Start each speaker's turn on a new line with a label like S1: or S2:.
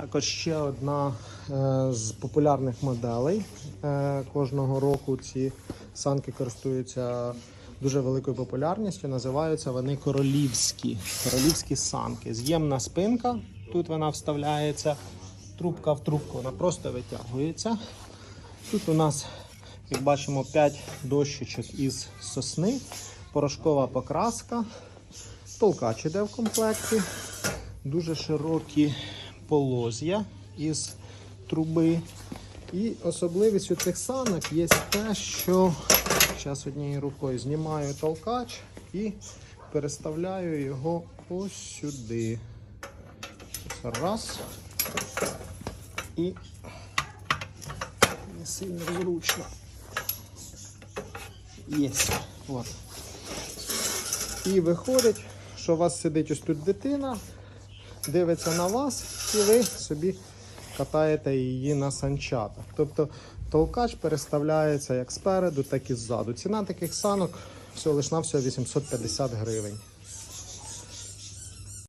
S1: Також ще одна е, з популярних моделей. Е, кожного року ці санки користуються дуже великою популярністю. Називаються вони королівські. Королівські санки. З'ємна спинка. Тут вона вставляється. Трубка в трубку, вона просто витягується. Тут у нас, як бачимо, 5 дощечок із сосни, порошкова покраска, толкач іде в комплекті, дуже широкі полоз'я із труби. І особливість у цих санок є те, що зараз однією рукою знімаю толкач і переставляю його ось сюди. Раз. І не сильно зручно. Єсть. От. І виходить, що у вас сидить ось тут дитина, дивиться на вас, і ви собі катаєте її на санчатах. Тобто толкач переставляється як спереду, так і ззаду. Ціна таких санок всього лиш на всього 850 гривень.